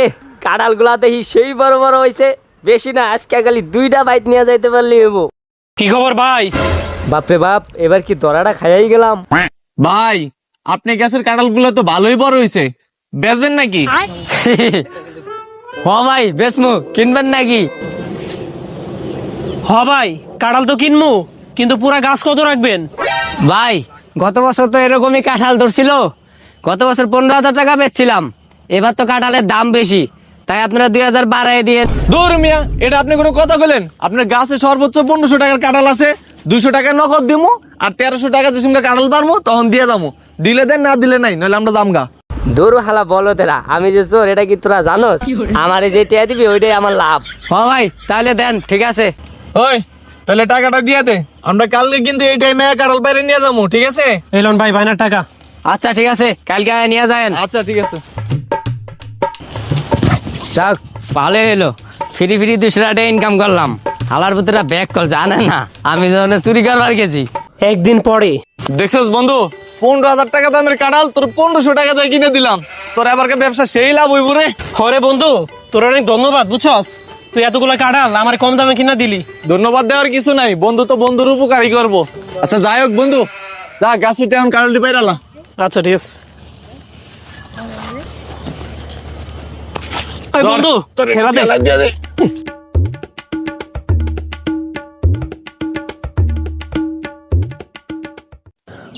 এ কাঁড়ালগুলা দেখি সেই বড় বড় হয়েছে বেশি না আজকে খালি দুইটা বাইক নিয়ে যাইতে পারলি হব কি খবর ভাই? বাপরে বাপ এবার কি দরাটা খাইয়াই গেলাম? ভাই আপনি গ্যাসের কাঁঠালগুলো তো ভালোই বড় হয়েছে বেচবেন নাকি? হ ভাই বেচমু। কিনবেন নাকি? হ ভাই কাঁঠাল তো কিনমু কিন্তু পুরা গাছ কত রাখবেন? ভাই গত বছর তো এরকমই কাঁঠাল ধরছিল। গত বছর পনেরো হাজার টাকা বেচছিলাম। এবার তো কাঁঠালের দাম বেশি। তাই আপনারা দুই হাজার বাড়াই দিয়ে দূর মিয়া এটা আপনি কোনো কথা বলেন আপনার গাছে সর্বোচ্চ পনেরোশো টাকার কাঁঠাল আছে দুইশো টাকা নগদ দিমু আর তেরোশো টাকা যে সঙ্গে কাঁঠাল পারব তখন দিয়ে দামু। দিলে দেন না দিলে নাই নইলে আমরা দামগা দৌড় হালা বলো তেরা আমি যে চোর এটা কি তোরা জানোস? আমার যে টিয়া দিবি ওইটাই আমার লাভ। হ ভাই তাহলে দেন ঠিক আছে। ওই তাহলে টাকাটা দিয়ে দে। আমরা কালকে কিন্তু এই টাইমে কাঁঠাল বাইরে নিয়ে যাব ঠিক আছে? এলন ভাই ভাইনার টাকা। আচ্ছা ঠিক আছে কালকে আয় নিয়ে যায়েন। আচ্ছা ঠিক আছে। যাক ভালো এলো ফ্রি ফ্রি দুশো টাকা ইনকাম করলাম। হালার ভিতরে ব্যাগ কল জানে না আমি যখন চুরি করবার গেছি। একদিন পরে। দেখছিস বন্ধু পনেরো হাজার টাকা দামের কাঁঠাল তোর পনেরোশো টাকা দিয়ে কিনে দিলাম। তোর এবারকার ব্যবসা সেই লাভ হইব রে। হরে বন্ধু তোর অনেক ধন্যবাদ বুঝছস? তুই এতগুলো কাঁঠাল আমার কম দামে কিনা দিলি। ধন্যবাদ দেওয়ার কিছু নাই বন্ধু তো বন্ধুর উপকারই করব। আচ্ছা যাই হোক বন্ধু যা গাছ উঠে এখন কাঁঠালটি পাইরালা আচ্ছা ঠিক আছে। বন্ধু খেলা দে।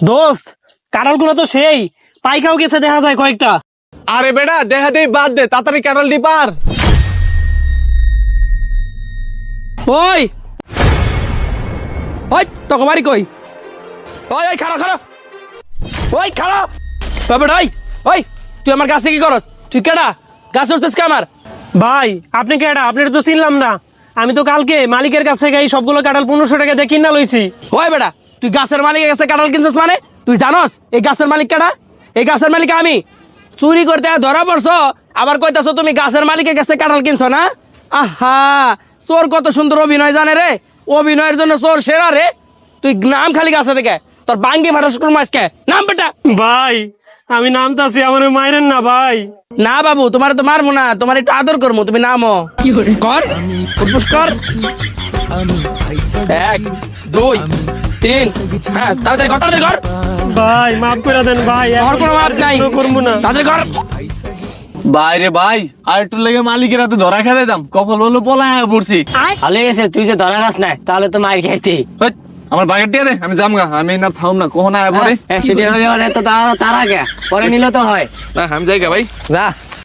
দোস্ত কাঁঠালগুলো তো সেই পাইকাও গেছে দেখা যায় কয়েকটা। আরে বেটা দেখা দেই বাদ দে তাড়াতাড়ি পার। ওই! ওই তোকে কই? ওই ওই খারাপ খারাপ। ওই খারাপ। তবে ওই ওই তুই আমার গাছে কি করস? তুই কেডা? গাছ কে আমার? ভাই আপনি কেডা আপনি তো চিনলাম না। আমি তো কালকে মালিকের কাছ এই সবগুলো কাঁঠাল পনেরোশো টাকা দিয়ে কিনা লইছি। ওই বেটা তুই গাছের মালিকের কাছে কাঁঠাল কিনছিস মানে? তুই জানস এই গাছের মালিক কেডা? এই গাছের মালিক আমি। চুরি করতে ধরা পড়ছো আবার কইতাছো তুমি গাছের মালিকের কাছে কাঁঠাল কিনছো না? আহা চোর কত সুন্দর অভিনয় জানে রে। অভিনয়ের জন্য চোর সেরা রে। তুই নাম খালি গাছে থেকে তোর বাঙ্গি ভাটাস করব আজকে। নাম বেটা। ভাই আমি নামতাছি আমার মায়ের না ভাই। না বাবু তোমার তো মারবো না তোমার একটু আদর করব তুমি নামো। কর কর এক দুই তিন হ্যাঁ তাড়াতাড়ি কর তাড়াতাড়ি কর। ভাই মাফ করে দেন ভাই তোর কোনো মাপ নাই। করব না। তাড়াতাড়ি কর। ভাই রে ভাই আর একটু লেগে মালিকের হাতে ধরা খেতে দাম। কখন হলো পলা পড়ছি। ভালো গেছে তুই যে ধরা খাস না তাহলে তো মার খাইতি আমার বাগের দিয়ে দে আমি যামগা আমি না থাম না কখন আয় পরে। একশো টাকা তারা তারা কে পরে নিলে তো হয়। না আমি যাই গা ভাই। যা।